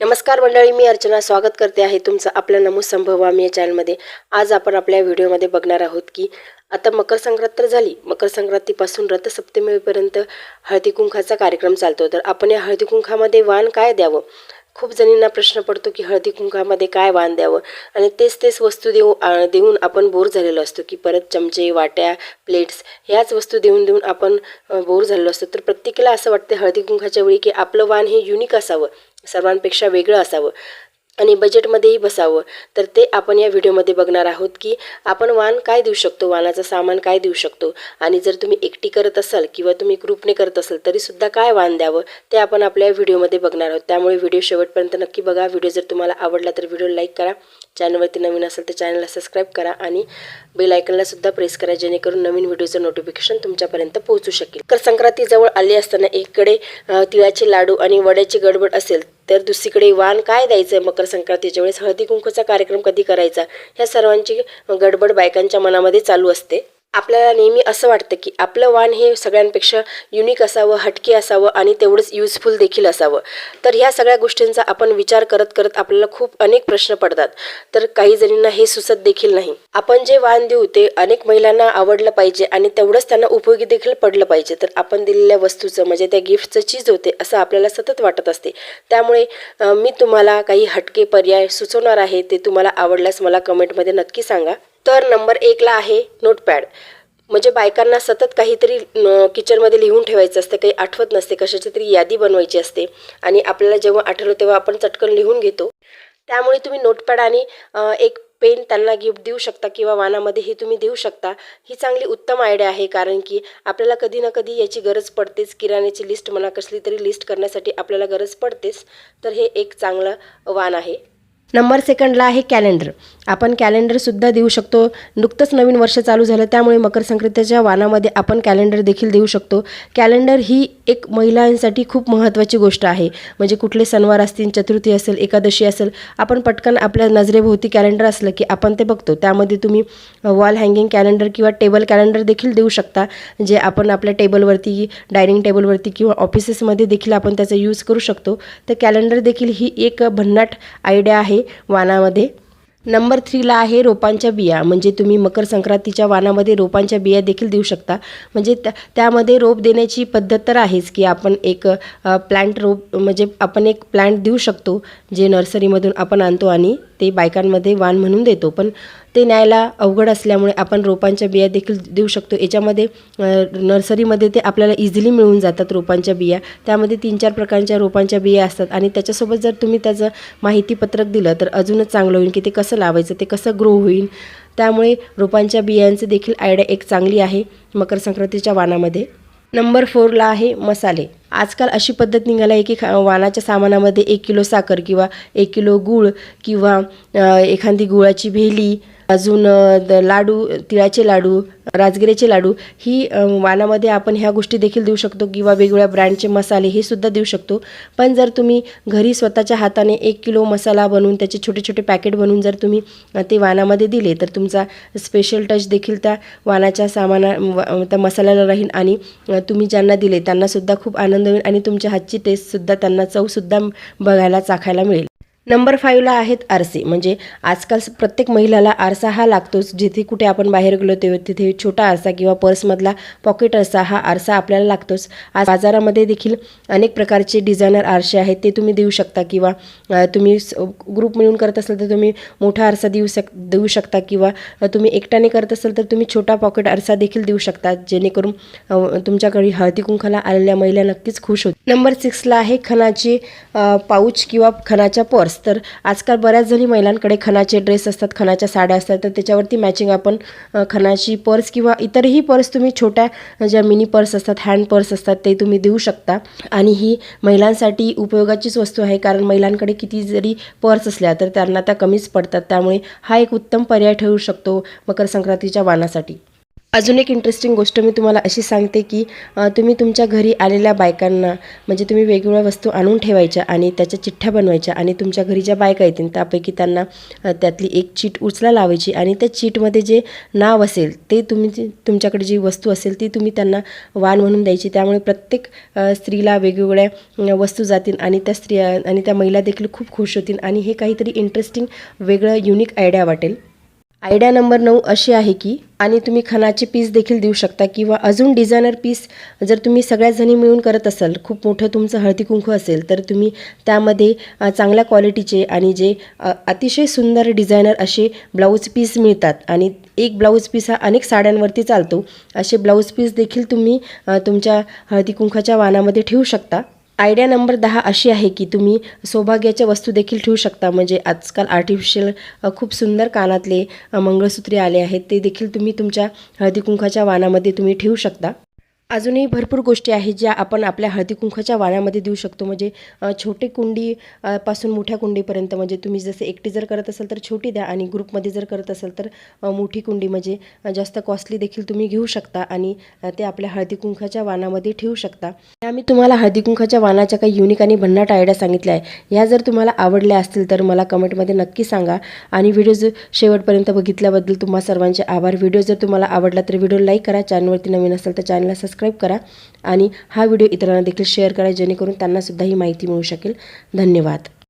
नमस्कार मंडळी मी अर्चना स्वागत करते आहे तुमचं आपल्या नमूद संभवामी या चॅनलमध्ये. आज आपण आपल्या व्हिडिओमध्ये बघणार आहोत की आता मकर संक्रांत तर झाली. मकर संक्रांतीपासून रथसप्तमीपर्यंत हळदीकुंखाचा कार्यक्रम चालतो. तर आपण या हळदी कुंकामध्ये वाण काय द्यावं? खूप जणींना प्रश्न पडतो की हळदी कुंकामध्ये काय वाण द्यावं? आणि तेच तेच वस्तू देऊ देऊन आपण बोर झालेलो असतो की परत चमचे वाट्या प्लेट्स ह्याच वस्तू देऊन देऊन आपण बोर झालेलो असतो. तर प्रत्येकाला असं वाटतं हळदी कुंकाच्या वेळी की आपलं वाण हे युनिक असावं. सर्वांपेक्षा वेगळं असावं आणि बजेटमध्येही बसावं. तर ते आपण या व्हिडिओमध्ये बघणार आहोत की आपण वाण काय देऊ शकतो वाणाचं सामान काय देऊ शकतो आणि जर तुम्ही एकटी करत असाल किंवा तुम्ही ग्रुपने करत असाल तरीसुद्धा काय वाण द्यावं ते आपण आपल्या व्हिडिओमध्ये बघणार आहोत. त्यामुळे व्हिडिओ शेवटपर्यंत नक्की बघा. व्हिडिओ जर तुम्हाला आवडला तर व्हिडिओ लाईक करा. चॅनलवरती नवीन असेल तर चॅनलला सबस्क्राईब करा आणि बेल प्रेस करा जेणेकरून नवीन व्हिडिओचं नोटिफिकेशन तुमच्यापर्यंत पोहोचू शकेल. तर संक्रांतीजवळ आली असताना एकीकडे तिळाचे लाडू आणि वड्याची गडबड असेल तर दुसरीकडे वाण काय द्यायचं मकर संक्रांतीच्या वेळेस? हळदी कुंकूचा कार्यक्रम कधी करायचा? ह्या सर्वांची गडबड बायकांच्या मनामध्ये चालू असते. आपल्याला नेहमी असं वाटतं की आपलं वाण हे सगळ्यांपेक्षा युनिक असावं हटके असावं आणि तेवढंच युजफुल देखील असावं. तर ह्या सगळ्या गोष्टींचा आपण विचार करत करत आपल्याला खूप अनेक प्रश्न पडतात. तर काही जणींना हे सुचत देखील नाही. आपण जे वाण देऊ ते अनेक महिलांना आवडलं पाहिजे आणि तेवढंच त्यांना उपयोगी देखील पडलं पाहिजे. तर आपण दिलेल्या वस्तूचं म्हणजे त्या गिफ्टचं चीज होते असं आपल्याला सतत वाटत असते. त्यामुळे मी तुम्हाला काही हटके पर्याय सुचवणार आहे ते तुम्हाला आवडल्यास मला कमेंटमध्ये नक्की सांगा. तर नंबर एकला आहे नोटपॅड. म्हणजे बायकांना सतत काहीतरी किचनमध्ये लिहून ठेवायचं असतं काही आठवत नसते कशाची तरी यादी बनवायची असते. आणि आपल्याला जेव्हा आठवलं तेव्हा आपण चटकन लिहून घेतो. त्यामुळे तुम्ही नोटपॅड आणि एक पेन त्यांना गिफ्ट देऊ शकता किंवा वानामध्ये हे तुम्ही देऊ शकता. ही चांगली उत्तम आयडिया आहे कारण की आपल्याला कधी ना कधी याची गरज पडतेच. किराण्याची लिस्ट म्हणा कसली तरी लिस्ट करण्यासाठी आपल्याला गरज पडतेच. तर हे एक चांगलं वाण आहे. नंबर सेकंडला आहे कॅलेंडर. आपण कॅलेंडरसुद्धा देऊ शकतो. नुकतंच नवीन वर्ष चालू झालं त्यामुळे मकर संक्रांतीच्या वानामध्ये आपण कॅलेंडर देखील देऊ शकतो. कॅलेंडर ही एक महिलांसाठी खूप महत्त्वाची गोष्ट आहे. म्हणजे कुठले सणवार असतील चतुर्थी असेल एकादशी असेल आपण पटकन आपल्या नजरेभोवती कॅलेंडर असलं की आपण ते बघतो. त्यामध्ये तुम्ही वॉल हँगिंग कॅलेंडर किंवा टेबल कॅलेंडर देखील देऊ शकता जे आपण आपल्या टेबलवरती डायनिंग टेबलवरती किंवा ऑफिसेसमध्ये देखील आपण त्याचा यूज करू शकतो. तर कॅलेंडर देखील ही एक भन्नाट आयडिया आहे. वानामध्ये. नंबर थ्रीला आहे रोपांच्या बिया. म्हणजे तुम्ही मकर संक्रांतीच्या वानामध्ये रोपांच्या बिया देखील देऊ शकता. म्हणजे त्या त्यामध्ये रोप देण्याची पद्धत तर आहेच की आपण एक प्लांट रोप म्हणजे आपण एक प्लांट देऊ शकतो जे नर्सरीमधून आपण आणतो आणि ते बायकांमध्ये वाण म्हणून देतो. पण ते न्यायला अवघड असल्यामुळे आपण रोपांच्या बिया देखील देऊ शकतो. याच्यामध्ये नर्सरीमध्ये ते आपल्याला इझिली मिळून जातात रोपांच्या बिया. त्यामध्ये तीन चार प्रकारच्या रोपांच्या बिया असतात आणि त्याच्यासोबत जर तुम्ही त्याचं माहितीपत्रक दिलं तर अजूनच चांगलं होईल की ते कसं लावायचं ते कसं ग्रो होईल. त्यामुळे रोपांच्या बियांचं देखील आयडिया एक चांगली आहे मकर संक्रांतीच्या वानामध्ये. नंबर फोरला आहे मसाले. आजकाल अशी पद्धत निघाली आहे की खा वाणाच्या सामानामध्ये एक किलो साखर किंवा एक किलो गूळ किंवा एखादी गुळाची भेली अजून द लाडू तिळाचे लाडू राजगिऱ्याचे लाडू ही वानामध्ये आपण ह्या गोष्टी देखील देऊ शकतो किंवा वेगवेगळ्या ब्रँडचे मसाले हे सुद्धा देऊ शकतो. पण जर तुम्ही घरी स्वतःच्या हाताने एक किलो मसाला बनवून त्याचे छोटे छोटे पॅकेट बनवून जर तुम्ही ते वाणामध्ये दिले तर तुमचा स्पेशल टच देखील त्या वानाच्या सामाना व- त्या मसाल्याला राहील आणि तुम्ही ज्यांना दिले त्यांनासुद्धा खूप आनंद होईल आणि तुमच्या हातची टेस्टसुद्धा त्यांना चवसुद्धा बघायला चाखायला मिळेल. नंबर फाईव्हला आहेत आरसे म्हणजे आजकाल प्रत्येक महिलाला आरसा हा लागतोच. जिथे कुठे आपण बाहेर गेलो तेव्हा तिथे छोटा आरसा किंवा पर्समधला पॉकेट आरसा हा आरसा आपल्याला लागतोच. आज बाजारामध्ये देखील अनेक प्रकारचे डिझायनर आरसे आहेत. ते तुम्ही देऊ शकता किंवा तुम्ही स- ग्रुप मिळून करत असाल तर तुम्ही मोठा आरसा देऊ शक देऊ शकता किंवा तुम्ही एकट्याने करत असाल तर तुम्ही छोटा पॉकेट आरसा देखील देऊ शकता. जेणेकरून तुमच्याकडे हळदी कुंखाला आलेल्या महिला नक्कीच खुश होतील. नंबर सिक्सला आहे खणाचे पाऊच किंवा खणाच्या पर्स तर आजकाल बऱ्याच जणी महिलांकडे खणाचे ड्रेस असतात खणाच्या साड्या असतात. तर त्याच्यावरती मॅचिंग आपण खणाची पर्स किंवा इतरही पर्स तुम्ही छोट्या ज्या मिनी पर्स असतात हँड पर्स असतात ते तुम्ही देऊ शकता. आणि ही महिलांसाठी उपयोगाचीच वस्तू आहे कारण महिलांकडे किती जरी पर्स असल्या तर त्यांना त्या कमीच पडतात. त्यामुळे हा एक उत्तम पर्याय ठरू शकतो मकर संक्रांतीच्या वाणासाठी अजून एक इंटरेस्टिंग गोष्ट मी तुम्हाला अशी सांगते की तुम्ही तुमच्या घरी आलेल्या बायकांना म्हणजे तुम्ही वेगवेगळ्या वस्तू आणून ठेवायच्या आणि त्याच्या चिठ्ठ्या बनवायच्या आणि तुमच्या घरी ज्या बायका येतील त्यापैकी त्यांना त्यातली एक चीट उचला लावायची आणि त्या चीटमध्ये जे नाव असेल ते तुम्ही तुमच्याकडे जी वस्तू असेल ती तुम्ही त्यांना वाण म्हणून द्यायची. त्यामुळे प्रत्येक स्त्रीला वेगवेगळ्या वस्तू जातील आणि त्या स्त्रिया आणि त्या महिला देखील खूप खुश होतील आणि हे काहीतरी इंटरेस्टिंग वेगळं युनिक आयडिया वाटेल. आयडिया नंबर नऊ अशी आहे की आणि तुम्ही खणाचे पीस देखील देऊ शकता किंवा अजून डिझायनर पीस जर तुम्ही सगळ्या जणी मिळून करत असाल खूप मोठं तुमचं हळदी कुंकू असेल तर तुम्ही त्यामध्ये चांगल्या क्वालिटीचे आणि जे अतिशय सुंदर डिझायनर असे ब्लाऊज पीस मिळतात. आणि एक ब्लाऊज पीस हा अनेक साड्यांवरती चालतो. असे ब्लाऊज पीस देखील तुम्ही तुमच्या हळदी कुंकाच्या वाणामध्ये ठेवू शकता. आयडिया नंबर दहा अशी आहे की तुम्ही सौभाग्याच्या वस्तू देखील ठेवू शकता. म्हणजे आजकाल आर्टिफिशियल खूप सुंदर कानातले मंगळसूत्रे आले आहेत. ते देखील तुम्ही तुमच्या हळदी कुंकाच्या वाणामध्ये तुम्ही ठेवू शकता. अजूनही भरपूर गोष्टी आहेत ज्या आपण आपल्या हळदी कुंखाच्या वाण्यामध्ये देऊ शकतो. म्हणजे छोटी छोटे कुंडी पासून मोठ्या कुंडीपर्यंत. म्हणजे तुम्ही जसे एकटी जर करत असाल तर छोटी द्या आणि ग्रुपमध्ये जर करत असाल तर मोठी कुंडी. म्हणजे जास्त कॉस्टली देखील तुम्ही घेऊ शकता आणि ते आपल्या हळदी कुंखाच्या वाणामध्ये ठेवू शकता. आम्ही मी तुम्हाला हळदी कुंखाच्या वाणाच्या काही युनिक आणि भन्नाट आयडिया सांगितल्या आहे ह्या जर तुम्हाला आवडल्या असतील तर मला कमेंटमध्ये नक्की सांगा. आणि व्हिडिओ जर शेवटपर्यंत बघितल्याबद्दल तुम्हा सर्वांचे आभार. व्हिडिओ जर तुम्हाला आवडला तर व्हिडिओ लाईक करा. चॅनलवरती नवीन असेल तर चॅनलला सबस्क्राईब करा आणि हा व्हिडिओ इतरांना देखील शेअर करा जेणेकरून त्यांनासुद्धा ही माहिती मिळू शकेल. धन्यवाद.